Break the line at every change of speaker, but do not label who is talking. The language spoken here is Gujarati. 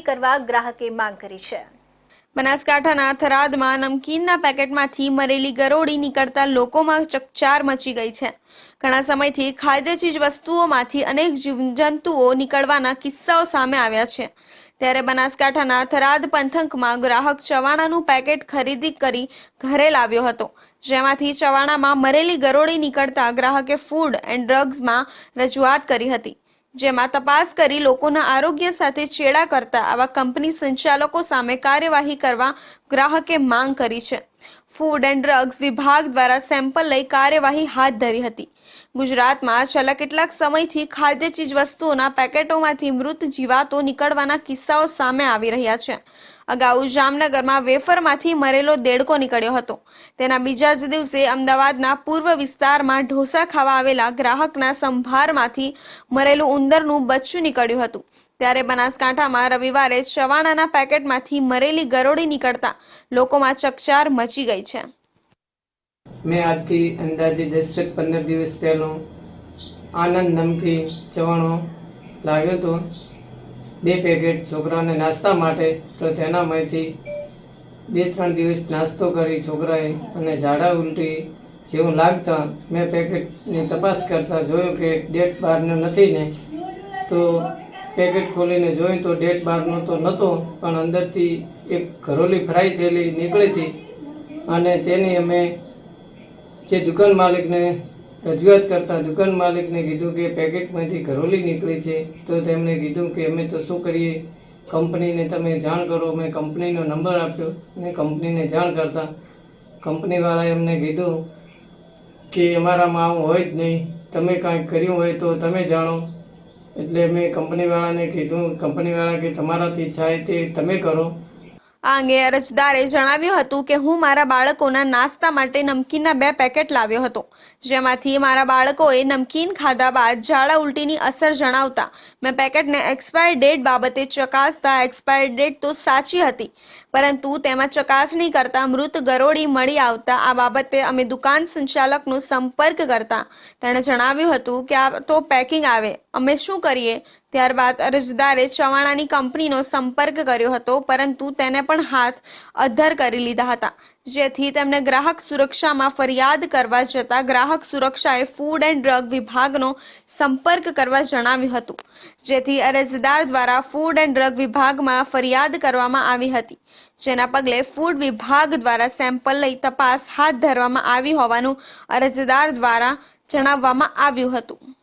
કાર્યવાહી કરવા ગ્રાહકે માંગ કરી છે.
બનાસકાંઠાના થરાદમાં નમકીનના પેકેટમાંથી મરેલી ગરોળી નીકળતા લોકોમાં ચકચાર મચી ગઈ છે. ઘણા સમયથી ખાદ્ય ચીજ વસ્તુઓમાંથી અનેક જીવજંતુઓ નીકળવાના કિસ્સાઓ સામે આવ્યા છે. ત્યારે બનાસકાંઠાના થરાદ પંથકમાં ગ્રાહક ચવાણાનું પેકેટ ખરીદી કરી ઘરે લાવ્યો હતો. જેમાંથી ચવાણામાં મરેલી ગરોળી નીકળતા ગ્રાહકે ફૂડ એન્ડ ડ્રગ્સમાં રજૂઆત કરી હતી. જેમાં તપાસ કરી લોકોના આરોગ્ય સાથે ચેડા કરતા આવા કંપની સંચાલકો સામે કાર્યવાહી કરવા ગ્રાહકે માંગ કરી છે. ફૂડ એન્ડ ડ્રગ્સ વિભાગ દ્વારા સેમ્પલ લઈ કાર્યવાહી હાથ ધરી હતી. ગુજરાતમાં છેલ્લા કેટલાક સમયથી ખાદ્ય ચીજ વસ્તુઓના પેકેટોમાંથી મૃત જીવાતો નીકળવાના કિસ્સાઓ સામે આવી રહ્યા છે. અગાઉ જામનગરમાં વેફરમાંથી મરેલો દેડકો નીકળ્યો હતો. તેના બીજા જ દિવસે અમદાવાદના પૂર્વ વિસ્તારમાં ઢોસા ખાવા આવેલા ગ્રાહકના સંભારમાંથી મરેલું ઉંદરનું બચ્ચું નીકળ્યું હતું. ત્યારે બનાસકાંઠામાં રવિવારે ચવાણાના પેકેટમાંથી મરેલી ગરોળી નીકળતા લોકોમાં ચકચાર મચી ગઈ છે.
મેં આજથી અંદાજે દસેક પંદર દિવસ પહેલો આનંદ નમકી ચવાણો લાવ્યો હતો. બે પેકેટ છોકરાને નાસ્તા માટે તો તેનામાંથી બે ત્રણ દિવસ નાસ્તો કરી છોકરાએ અને ઝાડા ઉલટી જેવું લાગતા મેં પેકેટની તપાસ કરતા જોયું કે ડેટ બહારનું નથી ને, તો પેકેટ ખોલીને જોયું તો ડેટ બારનો તો નહોતો, પણ અંદરથી એક ઘરોલી ફ્રાય થયેલી નીકળી હતી. અને તેની અમે જે દુકાન માલિકને રજૂઆત કરતા દુકાન માલિકને કીધું કે પેકેટમાંથી ઘરોલી નીકળી છે, તો તેમણે કીધું કે અમે તો શું કરીએ? કંપનીને તમે જાણ કરો મેં કંપનીનો નંબર આપ્યો અને કંપનીને જાણ કરતા. કંપનીવાળાએ અમને કીધું કે અમારામાં આવું હોય જ નહીં, તમે કાંઈક કર્યું હોય તો તમે જાણો. એટલે મેં કંપનીવાળાને કીધું કંપનીવાળા કે તમારાથી થાય તે તમે કરો.
આ અંગે અરજદારે જણાવ્યું હતું કે હું મારા બાળકોના નાસ્તા માટે નમકીનના બે પેકેટ લાવ્યો હતો. જેમાંથી મારા બાળકોએ નમકીન ખાધા બાદ ઝાડા ઉલટીની અસર જણાવતા મેં પેકેટને એક્સપાયર ડેટ બાબતે ચકાસતા એક્સપાયર ડેટ તો સાચી હતી, પરંતુ તેમાં ચકાસણી કરતા મૃત ગરોળી મળી આવતા આ બાબતે અમે દુકાન સંચાલકનો સંપર્ક કરતા તેણે જણાવ્યું હતું કે આ તો પેકિંગ આવે, અમે શું કરીએ? ત્યારબાદ અરજદારે ચવાણાની કંપનીનો સંપર્ક કર્યો હતો, પરંતુ તેને પણ હાથ અદ્ધર કરી લીધા હતા. જેથી તેમને ગ્રાહક સુરક્ષામાં ફરિયાદ કરવા જતાં ગ્રાહક સુરક્ષાએ ફૂડ એન્ડ ડ્રગ વિભાગનો સંપર્ક કરવા જણાવ્યું હતું. જેથી અરજદાર દ્વારા ફૂડ એન્ડ ડ્રગ વિભાગમાં ફરિયાદ કરવામાં આવી હતી. જેના પગલે ફૂડ વિભાગ દ્વારા સેમ્પલ લઈ તપાસ હાથ ધરવામાં આવી હોવાનું અરજદાર દ્વારા જણાવવામાં આવ્યું હતું.